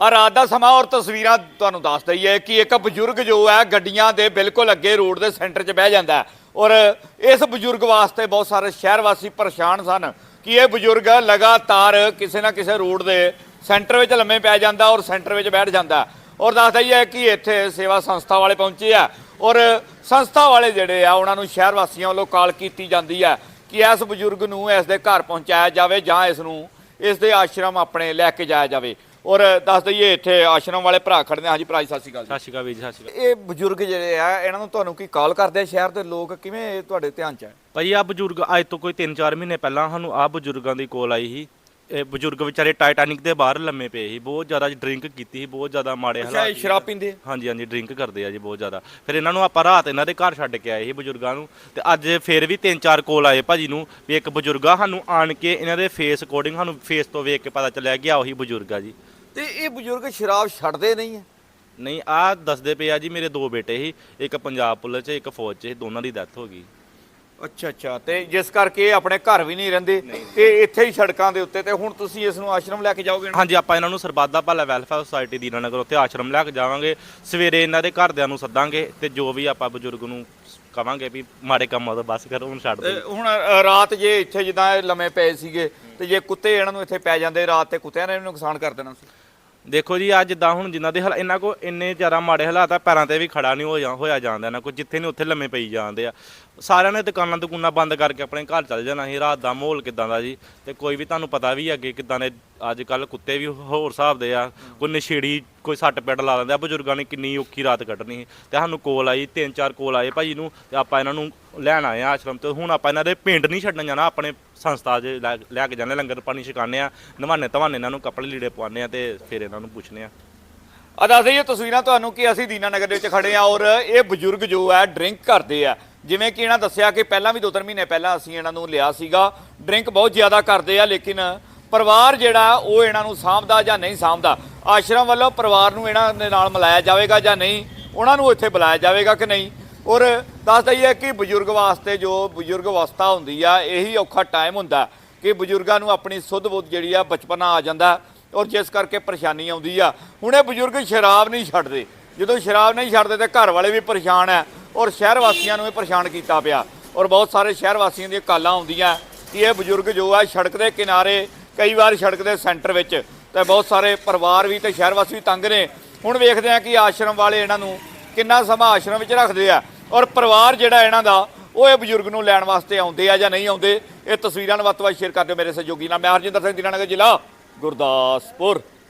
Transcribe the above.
ਆ ਰਾਤ ਦਾ ਸਮਾਂ ਔਰ ਤਸਵੀਰਾਂ ਤੁਹਾਨੂੰ ਦੱਸ ਦਈਏ ਕਿ ਇੱਕ ਬਜ਼ੁਰਗ ਜੋ ਹੈ ਗੱਡੀਆਂ ਦੇ ਬਿਲਕੁਲ ਅੱਗੇ ਰੋਡ ਦੇ ਸੈਂਟਰ 'ਚ ਬਹਿ ਜਾਂਦਾ ਔਰ ਇਸ ਬਜ਼ੁਰਗ ਵਾਸਤੇ ਬਹੁਤ ਸਾਰੇ ਸ਼ਹਿਰ ਵਾਸੀ ਪਰੇਸ਼ਾਨ ਸਨ ਕਿ ਇਹ ਬਜ਼ੁਰਗ ਲਗਾਤਾਰ ਕਿਸੇ ਨਾ ਕਿਸੇ ਰੋਡ ਦੇ ਸੈਂਟਰ ਵਿੱਚ ਲੰਮੇ ਪੈ ਜਾਂਦਾ ਔਰ ਸੈਂਟਰ ਵਿੱਚ ਬੈਠ ਜਾਂਦਾ ਔਰ ਦੱਸ ਦਈਏ ਕਿ ਇੱਥੇ ਸੇਵਾ ਸੰਸਥਾ ਵਾਲੇ ਪਹੁੰਚੇ ਆ ਔਰ ਸੰਸਥਾ ਵਾਲੇ ਜਿਹੜੇ ਆ ਉਹਨਾਂ ਨੂੰ ਸ਼ਹਿਰ ਵਾਸੀਆਂ ਵੱਲੋਂ ਕਾਲ ਕੀਤੀ ਜਾਂਦੀ ਹੈ ਕਿ ਇਸ ਬਜ਼ੁਰਗ ਨੂੰ ਇਸ ਦੇ ਘਰ ਪਹੁੰਚਾਇਆ ਜਾਵੇ ਜਾਂ ਇਸ ਨੂੰ ਇਸ ਦੇ ਆਸ਼ਰਮ ਆਪਣੇ ਲੈ ਕੇ ਜਾਇਆ ਜਾਵੇ। ਔਰ ਦੱਸ ਦਈਏ ਇੱਥੇ ਆਸ਼ਰਮ ਵਾਲੇ ਭਰਾ ਖੜਦੇ ਆ। ਹਾਂਜੀ ਭਰਾ ਜੀ ਸਤਿ ਸ਼੍ਰੀ ਅਕਾਲ ਜੀ। ਸਤਿ ਸ਼੍ਰੀ ਅਕਾਲ ਵੀਰ ਜੀ ਸਤਿ ਸ਼੍ਰੀ ਅਕਾਲ। ਇਹ ਬਜ਼ੁਰਗ ਜਿਹੜੇ ਆ ਇਹਨਾਂ ਨੂੰ ਤੁਹਾਨੂੰ ਕੀ ਕਾਲ ਕਰਦੇ ਆ ਸ਼ਹਿਰ ਦੇ ਲੋਕ? ਕਿਵੇਂ ਇਹ ਤੁਹਾਡੇ ਧਿਆਨ ਚ ਹੈ ਭਾਜੀ ਆ ਬਜ਼ੁਰਗ ਅੱਜ ਤੋਂ ਕੋਈ 3-4 ਮਹੀਨੇ ਪਹਿਲਾਂ ਸਾਨੂੰ ਆ ਬਜ਼ੁਰਗਾਂ ਦੀ ਕੋਲ ਆਈ ਸੀ। ਇਹ ਬਜ਼ੁਰਗ ਵਿਚਾਰੇ ਟਾਈਟੈਨਿਕ ਦੇ ਬਾਹਰ ਲੰਮੇ ਪਏ ਸੀ। ਬਹੁਤ ਜ਼ਿਆਦਾ ਡਰਿੰਕ ਕੀਤੀ ਸੀ ਬਹੁਤ ਜ਼ਿਆਦਾ ਮਾੜੇ ਅੱਛਾ ਹਾਲਾਤ ਇਹ ਸੀ। ਸ਼ਰਾਬ ਪੀਂਦੇ ਆ? ਹਾਂਜੀ ਹਾਂਜੀ ਡਰਿੰਕ ਕਰਦੇ ਆ ਜੀ ਬਹੁਤ ਜ਼ਿਆਦਾ। ਫਿਰ ਇਹਨਾਂ ਨੂੰ ਆਪਾਂ ਰਾਤ ਇਹਨਾਂ ਦੇ ਘਰ ਛੱਡ ਕੇ ਆਏ ਸੀ ਬਜ਼ੁਰਗਾਂ ਨੂੰ। ਤੇ ਅੱਜ ਫਿਰ ਵੀ 3-4 ਕੋਲ ਆਏ ਭਾਜੀ ਨੂੰ ਵੀ ਇੱਕ ਬਜ਼ੁਰਗ ਆ ਸਾਨੂੰ ਆਣ ਕੇ ਇਹਨਾਂ ਦੇ ਫੇਸ ਅਕੋਰਡਿੰਗ ਸਾਨੂੰ ਫੇਸ ਤੋਂ ਵੇਖ ਕੇ ਪਤਾ ਚੱਲਿਆ ਕਿ ਆ ਉਹੀ ਬਜ਼ੁਰਗ ਆ ਜੀ। ਤੇ ਇਹ ਬਜ਼ੁਰਗ ਸ਼ਰਾਬ ਛੱਡਦੇ ਨਹੀਂ ਹੈ। ਨਹੀਂ ਆ ਦੱਸਦੇ ਪਏ ਆ ਜੀ ਮੇਰੇ ਦੋ ਬੇਟੇ ਸੀ ਇੱਕ ਪੰਜਾਬ ਪੁਲਿਸ 'ਚ ਇੱਕ ਫੌਜ 'ਚ ਸੀ, ਦੋਨਾਂ ਦੀ ਡੈਥ ਹੋ ਗਈ। ਅੱਛਾ ਅੱਛਾ ਤੇ ਜਿਸ ਕਰਕੇ ਇਹ ਆਪਣੇ ਘਰ ਵੀ ਨਹੀਂ ਰਹਿੰਦੇ ਤੇ ਇੱਥੇ ਹੀ ਸੜਕਾਂ ਦੇ ਉੱਤੇ ਤੇ ਹੁਣ ਤੁਸੀਂ ਇਸ ਨੂੰ ਆਸ਼ਰਮ ਲੈ ਕੇ ਜਾਓਗੇ ਹਾਂਜੀ ਆਪਾਂ ਇਹਨਾਂ ਨੂੰ ਸਰਬਾਦਾ ਭਲਾ ਵੈਲਫੇਅਰ ਸੁਸਾਇਟੀ ਦੀਨਾਨਗਰ ਉੱਥੇ ਆਸ਼ਰਮ ਲੈ ਕੇ ਜਾਵਾਂਗੇ। ਸਵੇਰੇ ਇਹਨਾਂ ਦੇ ਘਰਦਿਆਂ ਨੂੰ ਸੱਦਾਂਗੇ ਤੇ ਜੋ ਵੀ ਆਪਾਂ ਬਜ਼ੁਰਗ ਨੂੰ ਕਵਾਂਗੇ ਵੀ ਮਾੜੇ ਕੰਮਾਂ ਤੋਂ ਬਸ ਕਰੋ ਹੁਣ ਛੱਡ ਤੇ ਦਿਓ। ਹੁਣ ਅ, ਰਾਤ ਜੇ ਇੱਥੇ ਜਿੱਦਾਂ ਇਹ ਲੰਮੇ ਪਏ ਸੀਗੇ ਤੇ ਜੇ ਕੁੱਤੇ ਇਹਨਾਂ ਨੂੰ ਇੱਥੇ ਪੈ ਜਾਂਦੇ ਰਾਤ ਤੇ ਕੁੱਤਿਆਂ ਨੇ ਵੀ ਨੁਕਸਾਨ ਕਰ ਦੇਣਾ ਸੀ। ਦੇਖੋ ਜੀ ਆ ਜਿੱਦਾਂ ਹੁਣ ਜਿਨ੍ਹਾਂ ਦੇ ਹਾਲ, ਇਹਨਾਂ ਕੋ ਇੰਨੇ ਜ਼ਿਆਦਾ ਮਾੜੇ ਹਾਲਾਤ ਆ, ਪੈਰਾਂ ਤੇ ਵੀ ਖੜਾ ਨਹੀਂ ਹੋ ਜਾ, ਹੋਇਆ ਜਾਂਦਾ ਇਹਨਾਂ ਕੋ ਜਿੱਥੇ ਨਹੀਂ ਉੱਥੇ ਲੰਮੇ ਪਈ ਜਾਂਦੇ ਆ। ਸਾਰਿਆਂ ਨੇ ਦੁਕਾਨਾਂ ਦੁਕਾਨਾਂ ਬੰਦ ਕਰਕੇ ਆਪਣੇ ਘਰ ਚੱਲ ਜਾਣਾ ਸੀ, ਰਾਤ ਦਾ ਮਾਹੌਲ ਕਿਦਾਂ ਦਾ ਜੀ? ਤੇ ਕੋਈ ਵੀ ਤੁਹਾਨੂੰ ਪਤਾ ਵੀ ਅੱਗੇ ਕਿਦਾਂ ਦੇ ਅੱਜ ਕੱਲ ਕੁੱਤੇ ਵੀ ਹੋਰ ਹਿਸਾਬ ਦੇ ਆ, ਕੋਈ ਨਸ਼ੇੜੀ, ਕੋਈ ਸੱਟ ਪੈਟ ਲਾ ਦਿੰਦੇ ਆ, ਬਜ਼ੁਰਗਾਂ ਨੇ ਕਿੰਨੀ ਔਖੀ ਰਾਤ ਕੱਢਣੀ ਸੀ। ਤੇ ਸਾਨੂੰ ਕੋਲ ਆਈ, ਤਿੰਨ ਚਾਰ ਕੋਲ ਆਏ ਭਾਜੀ ਨੂੰ, ਤੇ ਆਪਾਂ ਇਹਨਾਂ ਨੂੰ ਲੈਣ ਆਏ ਆ ਆਸ਼ਰਮ ਤੇ, ਹੁਣ ਆਪਾਂ ਇਹਨਾਂ ਦੇ ਪਿੰਡ ਨਹੀਂ ਛੱਡਣ ਜਾਣਾ, ਆਪਣੇ ਸੰਸਥਾ 'ਚ ਲੈ ਲੈ ਕੇ ਜਾਂਦੇ ਲੰਗਰ ਪਾਣੀ ਛਕਾਉਂਦੇ ਆ, ਨਵਾਨੇ ਧਵਾਨੇ ਇਹਨਾਂ ਨੂੰ ਕੱਪੜੇ ਲੀੜੇ ਪਵਾਉਂਦੇ ਆ ਤੇ ਫਿਰ ਇਹਨਾਂ ਨੂੰ ਪੁੱਛਦੇ ਆ। ਆ ਦੱਸ ਦਈਏ ਤਸਵੀਰਾਂ ਤੁਹਾਨੂੰ ਕਿ ਅਸੀਂ ਦੀਨਾਨਗਰ ਦੇ ਵਿੱਚ ਖੜੇ ਆ ਔਰ ਇਹ ਬਜ਼ੁਰਗ ਜੋ ਹੈ, ਡਰਿੰਕ ਕਰਦੇ ਆ। ਜਿਵੇਂ ਕਿ ਇਹਨਾਂ ਦੱਸਿਆ ਕਿ ਪਹਿਲਾਂ ਵੀ ਦੋ ਤਿੰਨ ਮਹੀਨੇ ਪਹਿਲਾਂ ਅਸੀਂ ਇਹਨਾਂ ਨੂੰ ਲਿਆ ਸੀਗਾ। ਡਰਿੰਕ ਬਹੁਤ ਜ਼ਿਆਦਾ ਕਰਦੇ ਆ, ਲੇਕਿਨ ਪਰਿਵਾਰ ਜਿਹੜਾ ਉਹ ਇਹਨਾਂ ਨੂੰ ਸਾਂਭਦਾ ਜਾਂ ਨਹੀਂ ਸਾਂਭਦਾ, ਆਸ਼ਰਮ ਵੱਲੋਂ ਪਰਿਵਾਰ ਨੂੰ ਇਹਨਾਂ ਦੇ ਨਾਲ ਮਿਲਾਇਆ ਜਾਵੇਗਾ ਜਾਂ ਨਹੀਂ, ਉਹਨਾਂ ਨੂੰ ਇੱਥੇ ਬੁਲਾਇਆ ਜਾਵੇਗਾ ਕਿ ਨਹੀਂ? ਔਰ ਦੱਸ ਦਈਏ ਕਿ ਬਜ਼ੁਰਗ ਵਾਸਤੇ ਜੋ ਬਜ਼ੁਰਗ ਅਵਸਥਾ ਹੁੰਦੀ ਆ, ਇਹੀ ਔਖਾ ਟਾਈਮ ਹੁੰਦਾ ਕਿ ਬਜ਼ੁਰਗਾਂ ਨੂੰ ਆਪਣੀ ਸੁੱਧ ਬੁੱਧ ਜਿਹੜੀ ਆ, ਬਚਪਨਾ ਆ ਜਾਂਦਾ ਔਰ ਜਿਸ ਕਰਕੇ ਪਰੇਸ਼ਾਨੀ ਆਉਂਦੀ ਆ। ਹੁਣ ਇਹ ਬਜ਼ੁਰਗ ਸ਼ਰਾਬ ਨਹੀਂ ਛੱਡਦੇ। ਜਦੋਂ ਸ਼ਰਾਬ ਨਹੀਂ ਛੱਡਦੇ ਤੇ ਘਰ ਵਾਲੇ ਵੀ ਪਰੇਸ਼ਾਨ ਆ ਔਰ ਸ਼ਹਿਰ ਵਾਸੀਆਂ ਨੂੰ ਵੀ ਪਰੇਸ਼ਾਨ ਕੀਤਾ ਪਿਆ। ਔਰ ਬਹੁਤ ਸਾਰੇ ਸ਼ਹਿਰ ਵਾਸੀਆਂ ਦੀਆਂ ਕਾਲਾਂ ਆਉਂਦੀਆਂ ਕਿ ਇਹ ਬਜ਼ੁਰਗ ਜੋ ਆ, ਸੜਕ ਦੇ ਕਿਨਾਰੇ, ਕਈ ਵਾਰ ਸੜਕ ਦੇ ਸੈਂਟਰ ਵਿੱਚ ਤੇ ਬਹੁਤ ਸਾਰੇ ਪਰਿਵਾਰ ਵੀ ਤੇ ਸ਼ਹਿਰ ਵਾਸੀ ਵੀ ਤੰਗ ਨੇ। ਹੁਣ ਵੇਖਦੇ ਆ ਕਿ ਆਸ਼ਰਮ ਵਾਲੇ ਇਹਨਾਂ ਨੂੰ ਕਿੰਨਾ ਸਮਾਂ ਆਸ਼ਰਮ ਵਿੱਚ ਰੱਖਦੇ ਆ ਔਰ ਪਰਿਵਾਰ ਜਿਹੜਾ ਇਹਨਾਂ ਦਾ, ਉਹ ਇਹ ਬਜ਼ੁਰਗ ਨੂੰ ਲੈਣ ਵਾਸਤੇ ਆਉਂਦੇ ਆ ਜਾਂ ਨਹੀਂ ਆਉਂਦੇ, ਇਹ ਤਸਵੀਰਾਂ ਨੂੰ ਵੱਧ ਤੋਂ ਵੱਧ ਸ਼ੇਅਰ ਕਰ ਦਿਓ ਮੇਰੇ ਸਹਿਯੋਗੀ ਨਾਲ। ਮੈਂ ਹਰਜਿੰਦਰ ਸਿੰਘ, ਦੀਨਾਨਗਰ ਜ਼ਿਲ੍ਹਾ ਗੁਰਦਾਸਪੁਰ।